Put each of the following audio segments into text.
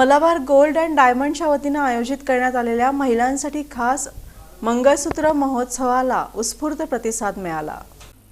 Malabar gold and डायमंडच्या वतीनं आयोजित करण्यात आलेल्या महिलांसाठी खास मंगळसूत्र महोत्सवाला उत्स्फूर्त प्रतिसाद मिळाला.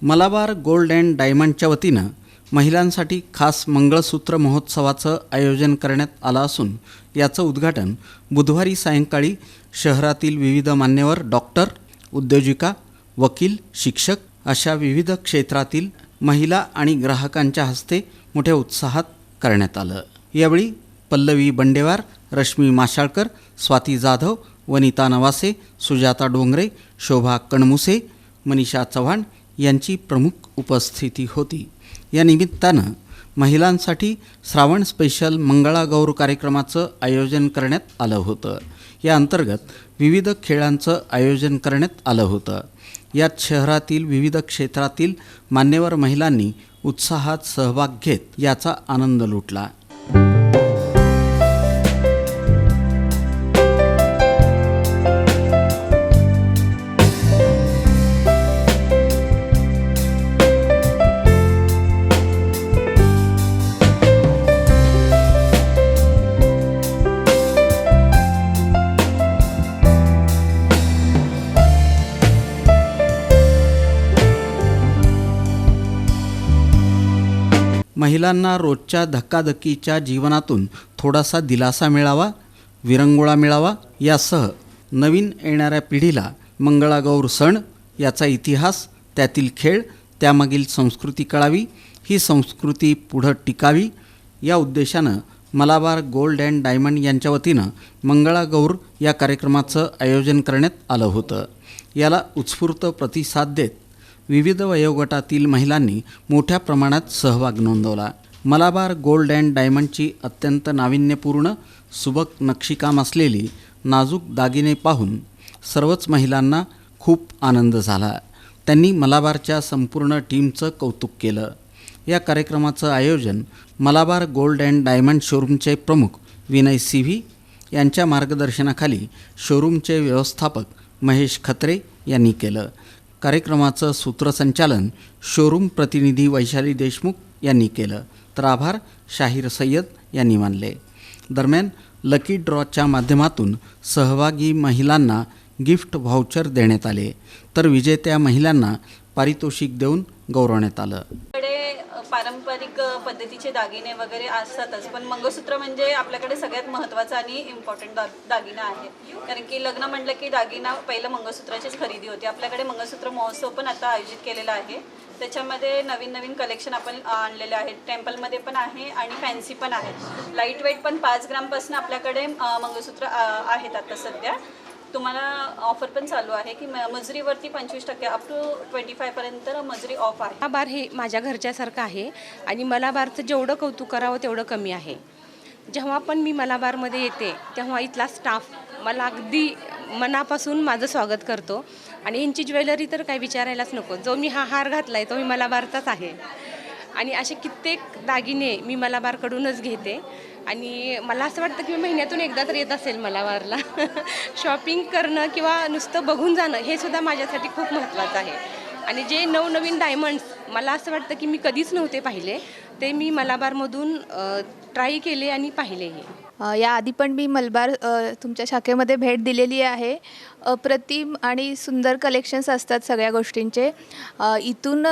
मलाबार गोल्ड अँड डायमंडच्या वतीनं महिलांसाठी खास मंगळसूत्र महोत्सवाचं आयोजन करण्यात आलं असून याचं उद्घाटन बुधवारी सायंकाळी शहरातील विविध मान्यवर डॉक्टर उद्योजिका वकील शिक्षक अशा विविध क्षेत्रातील महिला आणि ग्राहकांच्या हस्ते मोठ्या उत्साहात करण्यात आलं. यावेळी पल्लवी बंडेवार रश्मी माशाळकर स्वाती जाधव वनिता नवासे सुजाता डोंगरे शोभा कणमुसे मनीषा चव्हाण यांची प्रमुख उपस्थिती होती. या निमित्तानं महिलांसाठी श्रावण स्पेशल मंगळागौर कार्यक्रमाचं आयोजन करण्यात आलं होतं. या अंतर्गत विविध खेळांचं आयोजन करण्यात आलं होतं. यात शहरातील विविध क्षेत्रातील मान्यवर महिलांनी उत्साहात सहभाग घेत याचा आनंद लुटला. महिलांना रोजच्या धक्काधक्कीच्या जीवनातून थोडासा दिलासा मिळावा विरंगुळा मिळावा यासह नवीन येणाऱ्या पिढीला मंगळागौर सण याचा इतिहास त्यातील खेळ त्यामागील संस्कृती कळावी ही संस्कृती पुढं टिकावी. या उद्देशानं मलाबार गोल्ड अँड डायमंड यांच्या वतीनं मंगळागौर या कार्यक्रमाचं आयोजन करण्यात आलं होतं. याला उत्स्फूर्त प्रतिसाद देत विविध वयोगटातील महिलांनी मोठ्या प्रमाणात सहभाग नोंदवला. मलाबार गोल्ड अँड डायमंडची अत्यंत नाविन्यपूर्ण सुबक नक्षीकाम असलेली नाजूक दागिने पाहून सर्वच महिलांना खूप आनंद झाला. त्यांनी मलाबारच्या संपूर्ण टीमचं कौतुक केलं. या कार्यक्रमाचं आयोजन मलाबार गोल्ड अँड डायमंड शोरूमचे प्रमुख विनय सिव्ही यांच्या मार्गदर्शनाखाली शोरूमचे व्यवस्थापक महेश खत्रे यांनी केलं. कार्यक्रमाचं सूत्रसंचालन शोरूम प्रतिनिधी वैशाली देशमुख यांनी केलं. तर आभार शाहीर सय्यद यांनी मानले. दरम्यान लकी ड्रॉच्या माध्यमातून सहभागी महिलांना गिफ्ट व्हाउचर देण्यात आले. तर विजेत्या महिलांना पारितोषिक देऊन गौरवण्यात आलं. पारंपरिक पद्धतीचे दागिने वगैरे असतातच. पण मंगळसूत्र म्हणजे आपल्याकडे सगळ्यात महत्त्वाचा आणि इम्पॉर्टंट दा दागिना आहे. कारण की लग्न म्हटलं की दागिना पहिलं मंगळसूत्राचीच खरेदी होती. आपल्याकडे मंगळसूत्र महोत्सव पण आता आयोजित केलेला आहे. त्याच्यामध्ये नवीन नवीन कलेक्शन आपण आणलेले आहेत. टेम्पलमध्ये पण आहे आणि फॅन्सी पण आहे. लाइट वेट पण पाच ग्रामपासून आपल्याकडे मंगळसूत्र आहेत आता सध्या. तुम्हाला ऑफर पण चालू आहे की म- मजुरीवरती पंचवीस टक्के अप टू ट्वेंटी फायपर्यंत मजुरी ऑफ आहे. मलाबार हे माझ्या घरच्यासारखं आहे आणि मलाबारचं जेवढं कौतुक करावं तेवढं कमी आहे. जेव्हा पण मी मलाबारमध्ये येते तेव्हा इथला स्टाफ मला अगदी मनापासून माझं स्वागत करतो. आणि यांची ज्वेलरी तर काही विचारायलाच नको. जो मी हा हार घातला आहे तो मी मलाबारचाच आहे. आणि असे कित्येक दागिने मी मलाबारकडूनच घेते. आणि मला असं वाटतं की मी महिन्यातून एकदा तर येत असेल मलाबारला. शॉपिंग करणं किंवा नुसतं बघून जाणं हे सुद्धा माझ्यासाठी खूप महत्त्वाचं आहे. आणि जे नवनवीन डायमंड्स मला असं वाटतं की मी कधीच नव्हते पाहिले. ते मी मलाबारमधून ट्राय केले आणि पाहिले हे. याआधी पण मी मलबार तुमच्या शाखेमध्ये भेट दिलेली आहे. अप्रतिम आणि सुंदर कलेक्शन्स असतात सगळ्या गोष्टींचे. इथून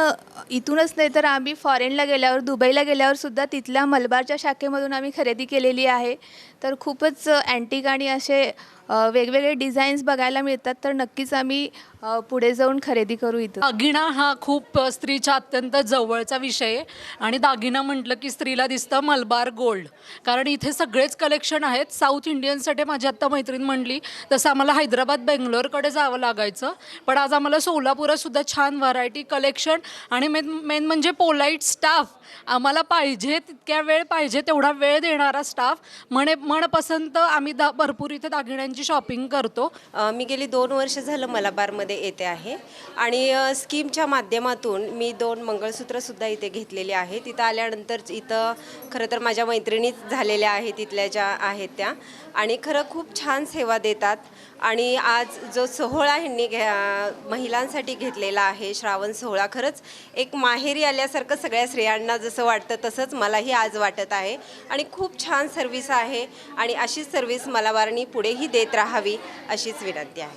इथूनच नाही तर आम्ही फॉरेनला गेल्यावर दुबईला गेल्यावर सुद्धा तिथल्या मलबारच्या शाखेमधून आम्ही खरेदी केलेली आहे. तर खूपच अँटिक आणि असे वेगवेगळे डिझाईन्स बघायला मिळतात तर नक्कीच आम्ही अ, पुढे जाऊन खरेदी करू इथं. दागिना हा खूप स्त्रीच्या अत्यंत जवळचा विषय आहे. आणि दागिना म्हटलं की स्त्रीला दिसतं मलबार गोल्ड. कारण इथे सगळेच कलेक्शन आहेत. साऊथ इंडियनसाठी माझी आत्ता मैत्रीण म्हणली तसं आम्हाला हैदराबाद बेंगलोरकडे जावं लागायचं. पण आज आम्हाला सोलापुरात सुद्धा छान व्हरायटी कलेक्शन आणि मेन मेन म्हणजे पोलाईट स्टाफ आम्हाला पाहिजे तितक्या वेळ पाहिजे तेवढा वेळ देणारा स्टाफ म्हणे मनपसंत आम्ही दा भरपूर इथे तुमची शॉपिंग करतो. मी गेली दोन वर्ष झालं मलाबारमध्ये येते आहे. आणि स्कीमच्या माध्यमातून मी दोन मंगळसूत्रसुद्धा इथे घेतलेली आहे. तिथं आल्यानंतर इथं खरं तर माझ्या मैत्रिणीच झालेल्या आहेत तिथल्या ज्या आहेत त्या. आणि खरं खूप छान सेवा देतात. आणि आज जो सोहळा ह्यांनी घ्या महिलांसाठी घेतलेला आहे श्रावण सोहळा खरंच एक माहेरी आल्यासारखं सगळ्या स्त्रियांना जसं वाटतं तसंच मलाही आज वाटत आहे. आणि खूप छान सर्विस आहे. आणि अशीच सर्विस मलाबारनी पुढेही देत राहावी अशीच विनंती आहे.